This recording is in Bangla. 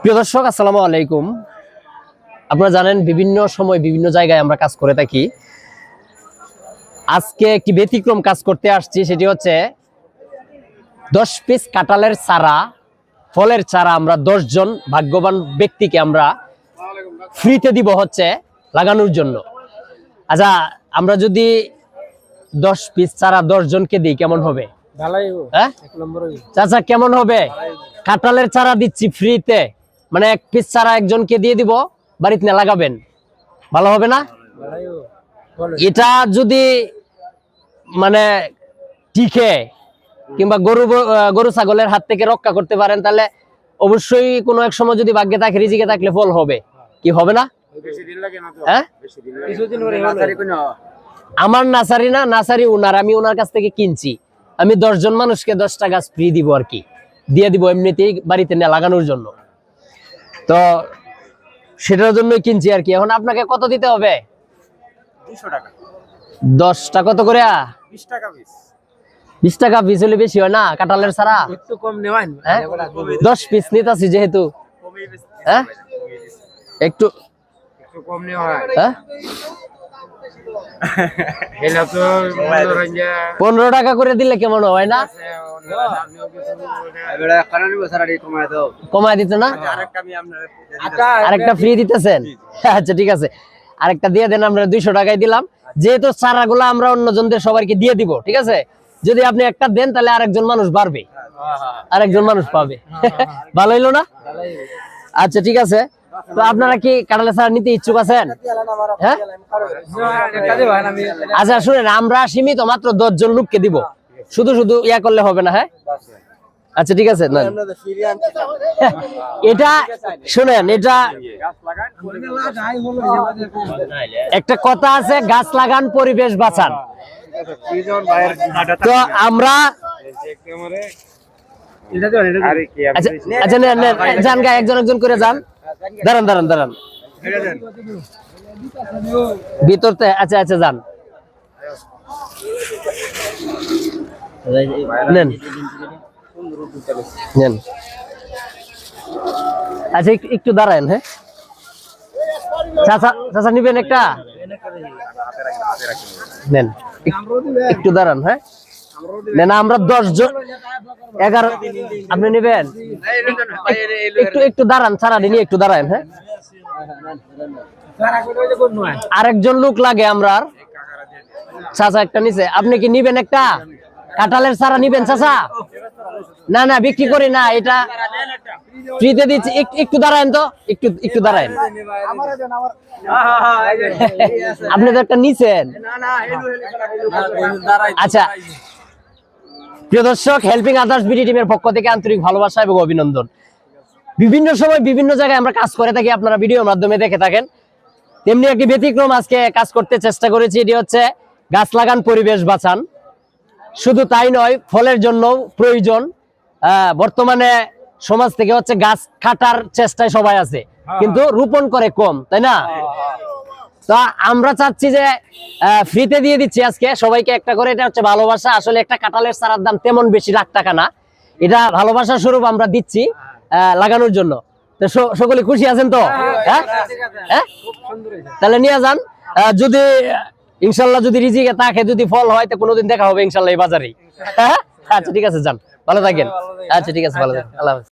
প্রিয় দর্শক আসসালামু আলাইকুম। আপনারা জানেন বিভিন্ন সময় বিভিন্ন জায়গায় আমরা কাজ করে থাকি। আজকে একটি ব্যতিক্রম কাজ করতে আসছি সেটি হচ্ছে দশ পিস কাঁঠালের চারা ফলের চারা আমরা দশ জন ভাগ্যবান ব্যক্তিকে আমরা ফ্রিতে দিব হচ্ছে লাগানোর জন্য। আচ্ছা আমরা যদি দশ পিস চারা দশ জনকে দিই কেমন হবে? হ্যাঁ? চাচা কেমন হবে? কাঁঠালের চারা দিচ্ছি ফ্রিতে। মানে এক পিস চারা একজনকে দিয়ে দিব, বাড়িতে না লাগাবেন। ভালো হবে না? এটা যদি মানে টিকে কিংবা গরু গরু ছাগলের হাত থেকে রক্ষা করতে পারেন, তাহলে অবশ্যই কোনো এক সময় যদি ভাগ্যে থাকে, রিজিকে থাকলে ফল হবে। কি হবে না? হ্যাঁ? আমার নাসারি না, নাসারি উনার। আমি ওনার কাছ থেকে কিনছি। আমি দশজন মানুষকে দশটা গাছ ফ্রি দিব আর কি। দিয়ে দিব এমনিতেই বাড়িতে না লাগানোর জন্য। তো সেটার জন্য কিনছি আর কি। এখন আপনাকে কত দিতে হবে? দশটা কত করে? বিশ টাকা পিস হলে বেশি হয় না কাঁঠালের ছাড়া একটু কম নেওয়ান। হ্যাঁ? দশ পিস নিতাছি যেহেতু। হ্যাঁ? একটু কম নেওয়া হয় হ্যাঁ হেলা তো মনোরঞ্জন পনেরো টাকা করে দিলে কেমন হয় না? কমায় দিত না? আরেকটা ফ্রি দিতেছেন? আচ্ছা ঠিক আছে। আরেকটা দিয়ে দেন আমরা দুইশো টাকায় দিলাম। যেহেতু চারাগুলো আমরা অন্যজনদের সবাইকে দিয়ে দিব ঠিক আছে? যদি আপনি একটা দেন তাহলে আরেকজন মানুষ বাড়বে। আরেকজন মানুষ পাবে। ভালো হইল না? আচ্ছা ঠিক আছে। তো আপনারা কি কাটালে চারা নিতে ইচ্ছুক আছেন? হ্যাঁ? আচ্ছা শুনেন, আমরা সীমিত মাত্র দশ জন লোককে দিব। শুধু শুধু ইয়া করলে হবে না হ্যাঁ? আচ্ছা ঠিক আছে এটা, শুনেন, এটা একটা কথা আছে, গাছ লাগান, পরিবেশ বাঁচান। তো আমরা আচ্ছা আচ্ছা একজন একজন করে যান। দাঁড়ান দাঁড়ান দাঁড়ান। ভিতরতে আচ্ছা আচ্ছা যান। নেন। নেন। আচ্ছা একটু- দাঁড়ান হ্যাঁ। চাচা, নিবেন একটা? নেন। একটু দাঁড়ান হ্যাঁ। নেন আমরা দশ জন, এগারো, আপনি নেবেন? একটু একটু দাঁড়ান সারা নিয়ে একটু দাঁড়ান হ্যাঁ? আরেকজন লোক লাগে আমরা চাচা একটা নিচে আপনি কি নিবেন একটা? কাঁঠালের সারা নিবেন, চাচা? না না, বিক্রি করি না, এটা ফ্রিতে দিচ্ছি। এক- একটু দাঁড়ান তো, একটু একটু দাঁড়ান। আপনি তো একটা নিছেন। আচ্ছা প্রিয় দর্শক হেল্পিং আদার্স বিডি টিমের পক্ষ থেকে আন্তরিক ভালোবাসা এবং অভিনন্দন। বিভিন্ন সময় বিভিন্ন জায়গায় আমরা কাজ করে থাকি আপনারা ভিডিওর মাধ্যমে দেখে থাকেন। তেমনি একটি ব্যতিক্রম আজকে কাজ করতে চেষ্টা করেছি এটি হচ্ছে গাছ লাগান পরিবেশ বাঁচান। শুধু তাই নয় ফলের জন্য প্রয়োজন। আহ, বর্তমানে সমাজ থেকে হচ্ছে গাছ কাটার চেষ্টায় সবাই আছে। কিন্তু রোপণ করে কম তাই না? তো আমরা চাচ্ছি যে ফ্রিতে দিয়ে দিচ্ছি আজকে। সবাইকে একটা করে এটা হচ্ছে ভালোবাসা। আসলে একটা কাঁঠালের চারার দাম তেমন বেশি লাখ টাকা না। এটা ভালোবাসা স্বরূপ আমরা দিচ্ছি লাগানোর জন্য। তো সকলে খুশি আছেন তো? হ্যাঁ হ্যাঁ? তাহলে নিয়ে যান। যদি ইনশাল্লাহ যদি রিজিকে তাকে যদি ফল হয় তো কোনোদিন দেখা হবে ইনশাল্লাহ এই বাজারে হ্যাঁ? আচ্ছা ঠিক আছে যান। ভালো থাকেন। আচ্ছা ঠিক আছে ভালো থাকেন। আল্লাহ।